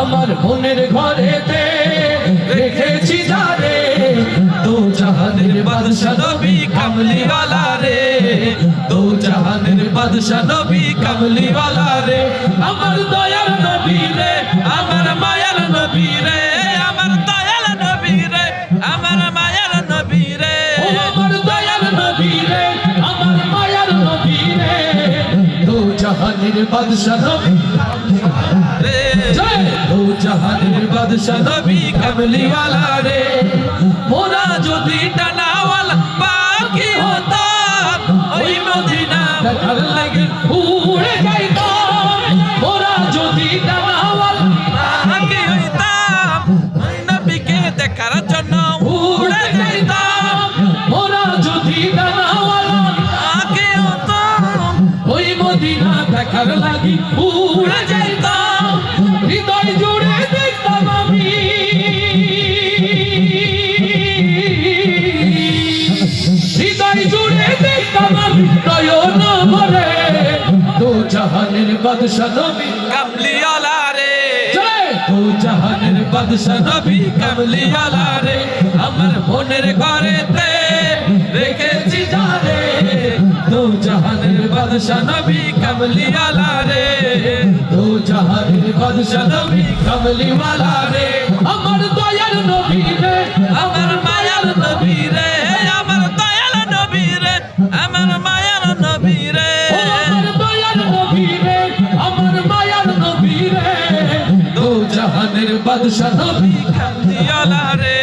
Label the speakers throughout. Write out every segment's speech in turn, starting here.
Speaker 1: আমার মনের ঘরেতে রেখেছি যারে দো জাহানের বাদশা নবী কামলিওয়ালা রে তো জাহানের বাদশা নবী কামলিওয়ালা রে। আমার দয়ার নবী রে আমার মায়ার নবী রে আমার দয়াল নবী রে আমার মায়ার নবী রে। আমার দয়ার নবী রে আমার মায়ার নবী রে। দো জাহানের বাদশা নবী জাহানের বাদশা নবী কামলিওয়ালা রে। মোরা যদি টানাওয়ালা পাখি হতাম, ওই মদিনা দেখার লাগে উড়ে যাইতাম। মোরা যদি টানাওয়ালা পাখি হইতাম, ওই নবীকে দেখার জন্য উড়ে যাইতাম। মোরা যদি টানাওয়ালা পাখি হতাম, ওই মদিনা দেখার লাগি উড়ে যাইতাম। নয়ন ভরে দো জাহানের বাদশা নবী।
Speaker 2: কামলিওয়ালা রে
Speaker 1: দো জাহানের বাদশা নবী রে আমার মনের ঘরেতে রেখেছি জানে দো জাহানের বাদশা নবী কামলিওয়ালা রে দো জাহানের বাদশা নবী কামলিওয়ালা রে আমার দয়ার নবী
Speaker 2: নবী রে আমার
Speaker 1: দয়ার নবী রে আমার মায়ার নবী রে দো জাহানের বাদশা নবী
Speaker 2: কামলিওয়ালা রে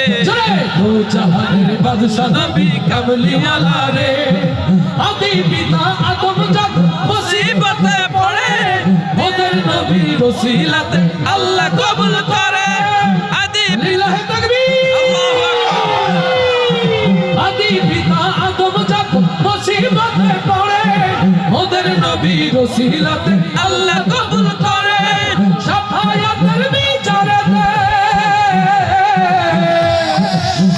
Speaker 1: দো জাহানের বাদশা নবী কামলিওয়ালা রে আদি পিতা আদম জাগ
Speaker 2: মুসিবতে পড়ে।
Speaker 1: ওদের নবী রসিলাতে
Speaker 2: আল্লাহ কবুল করে।
Speaker 1: ওদের নবী রসিলাতে
Speaker 2: আল্লাহ কবুল করে,
Speaker 1: সাফায়াতের বিচারেতে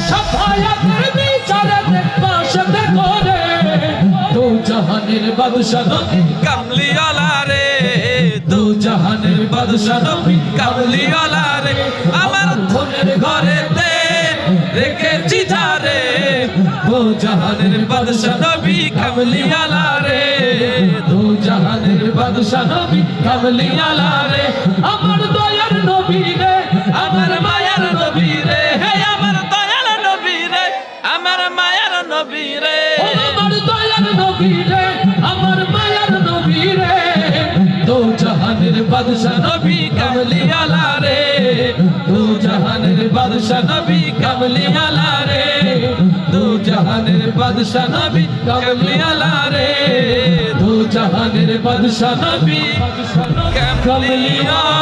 Speaker 1: সাফায়াতের বিচারেতে পাশে করে। দু জাহানের বাদশা নবী
Speaker 2: কামলিওয়ালা রে
Speaker 1: দু জাহানের বাদশা নবী
Speaker 2: কামলিওয়ালা রে আমার
Speaker 1: ধনের ঘরেতে রেখেছি যারে দু জাহানের বাদশা নবী কামলিয়ালা রে নবী কামলিয়ালা রে। আমার দয়ার নবী রে
Speaker 2: আমার মায়ার নবী রে। হে আমার দয়াল নবী রে আমার মায়ার নবী রে।
Speaker 1: আমার দয়ার নবী রে আমার মায়ার নবী রে। দু জাহানের বাদশা নবী কামলিয়ালা রে। দু জাহানের বাদশা নবী কামলিয়ালা রে। দু জাহানের বাদশা নবী কামলিয়ালা রে। জাহানের বাদশাহ নবী। কামলিয়ালা